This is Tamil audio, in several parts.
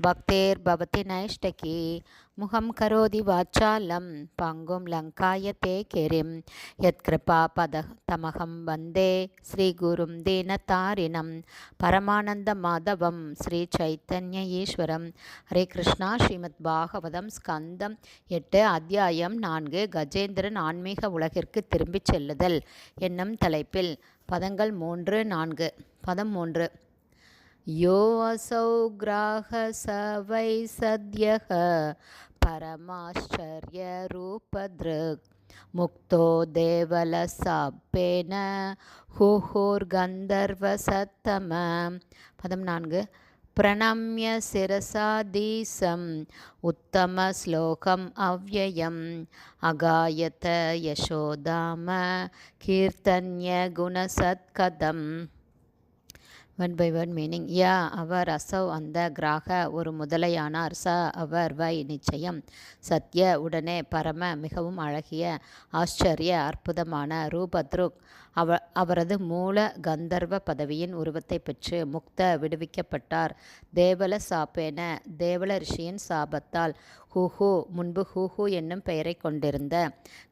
भक्तेर्भवति नैष्टकी मुखं करोति वाचालं पङ्गुं लङ्कायते गिरिं यत्कृपापदतमहं वन्दे श्रीगुरुं दीनतारिणं परमानन्दमाधवं श्रीचैतन्य ஈஸ்வரம் ஹரே கிருஷ்ணா ஸ்ரீமத் பாகவதம் ஸ்கந்தம் எட்டு அத்தியாயம் நான்கு கஜேந்திரன் ஆன்மீக உலகிற்கு திரும்பிச் செல்லுதல் என்னும் தலைப்பில் பதங்கள் மூன்று நான்கு பதம் மூன்று யோ அசௌ கிராக சவை சத்யக பரமாச்சரிய ரூபத்ருக் முக்தோ தேவலசாப்பேன ஹுஹூர் கந்தர்வசத்தம பதம் நான்கு प्रणम्य शिरसादीसम् उत्तमश्लोकम् अव्ययम् अगायत ஒன் பை ஒன் மீனிங் யா அவர் அசௌ அந்த கிராக ஒரு முதலையானார். ச அவர் வை நிச்சயம். சத்ய உடனே பரம மிகவும் அழகிய ஆச்சரிய அற்புதமான ரூபத்ருக். அவ அவரது மூல கந்தர்வ பதவியின் உருவத்தை பெற்று முக்த விடுவிக்கப்பட்டார். தேவல சாப்பேன தேவல ரிஷியின் சாபத்தால். ஹூஹூ முன்பு ஹூஹூ என்னும் பெயரை கொண்டிருந்த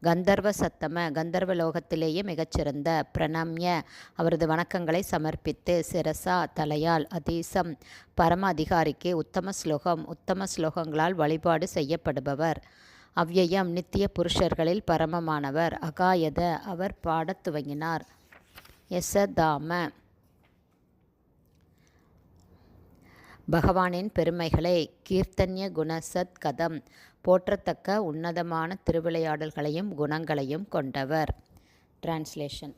கந்தர்வ சத்தம கந்தர்வ லோகத்திலேயே மிகச்சிறந்த பிரணம்ய அவரது வணக்கங்களை சமர்ப்பித்து சிற சிரசா தலையால் அதீசம் பரம அதிகாரிக்கு உத்தம ஸ்லோகம் உத்தம ஸ்லோகங்களால் வழிபாடு செய்யப்படுபவர். அவ்யயம் நித்திய புருஷர்களில் பரமமானவர். அகாயத அவர் பாடத் துவங்கினார். எசதாம பகவானின் பெருமைகளை கீர்த்தன்ய குணசத் கதம் போற்றத்தக்க உன்னதமான திருவிளையாடல்களையும் குணங்களையும் கொண்டவர். டிரான்ஸ்லேஷன்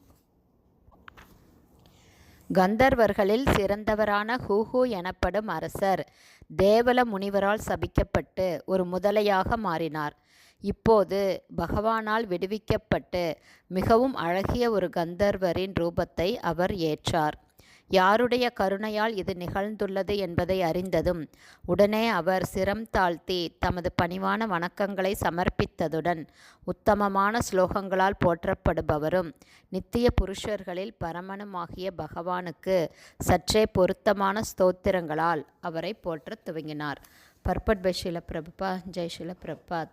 கந்தர்வர்களில் சிறந்தவரான ஹூஹு எனப்படும் அரசர். தேவல முனிவரால் சபிக்கப்பட்டு ஒரு முதலையாக மாறினார். இப்போது பகவானால் விடுவிக்கப்பட்டு மிகவும் அழகிய ஒரு கந்தர்வரின் ரூபத்தை அவர் ஏற்றார். யாருடைய கருணையால் இது நிகழ்ந்துள்ளது என்பதை அறிந்ததும் உடனே அவர் சிரம் தாழ்த்தி தமது பணிவான வணக்கங்களை சமர்ப்பித்ததுடன் உத்தமமான ஸ்லோகங்களால் போற்றப்படுபவரும் நித்திய புருஷர்களில் பரமனுமாகிய பகவானுக்கு சற்றே பொருத்தமான ஸ்தோத்திரங்களால் அவரை போற்றத் துவங்கினார். பர்பட் பை ஷில பிரபுபா ஜெய் பிரபாத்.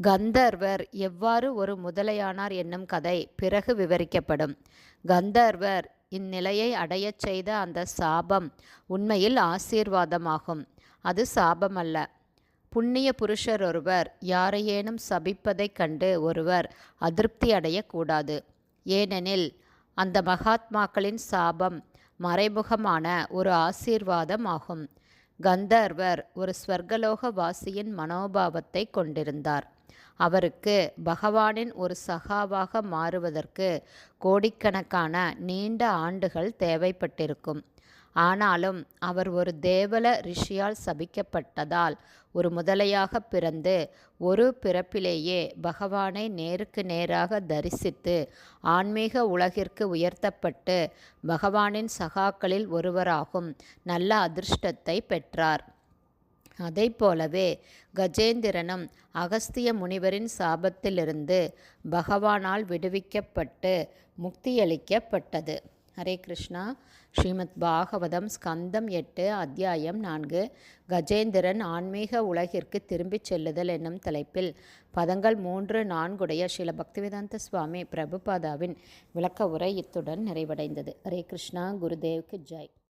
கந்தர்வர் எவ்வாறு ஒரு முதலையானார் என்னும் கதை பிறகு விவரிக்கப்படும். கந்தர்வர் இந்நிலையை அடையச் செய்த அந்த சாபம் உண்மையில் ஆசீர்வாதமாகும். அது சாபமல்ல. புண்ணிய புருஷர் ஒருவர் யாரையேனும் சபிப்பதைக் கண்டு ஒருவர் அதிருப்தி அடையக்கூடாது. ஏனெனில் அந்த மகாத்மாக்களின் சாபம் மறைமுகமான ஒரு ஆசீர்வாதம் ஆகும் கந்தர்வர் ஒரு ஸ்வர்கலோக வாசியின் மனோபாவத்தை கொண்டிருந்தார். அவருக்கு பகவானின் ஒரு சகாவாக மாறுவதற்கு கோடிக்கணக்கான நீண்ட ஆண்டுகள் தேவைப்பட்டிருக்கும். ஆனாலும் அவர் ஒரு தேவல ரிஷியால் சபிக்கப்பட்டதால் ஒரு முதலையாக பிறந்து ஒரு பிறப்பிலேயே பகவானை நேருக்கு நேராக தரிசித்து ஆன்மீக உலகிற்கு உயர்த்தப்பட்டு பகவானின் சகாக்களில் ஒருவராகும் நல்ல அதிர்ஷ்டத்தை பெற்றார். அதை போலவே கஜேந்திரனும் அகஸ்திய முனிவரின் சாபத்திலிருந்து பகவானால் விடுவிக்கப்பட்டு முக்தியளிக்கப்பட்டது. ஹரே கிருஷ்ணா. ஸ்ரீமத் பாகவதம் ஸ்கந்தம் எட்டு அத்தியாயம் நான்கு. கஜேந்திரன் ஆன்மீக உலகிற்கு திரும்பிச் செல்லுதல் என்னும் தலைப்பில் பதங்கள் மூன்று நான்குடைய ஸ்ரீல பக்திவேதாந்த சுவாமி பிரபுபாதாவின் விளக்க உரை இத்துடன் நிறைவடைந்தது. ஹரே கிருஷ்ணா. குருதேவ்க்கு ஜெய்.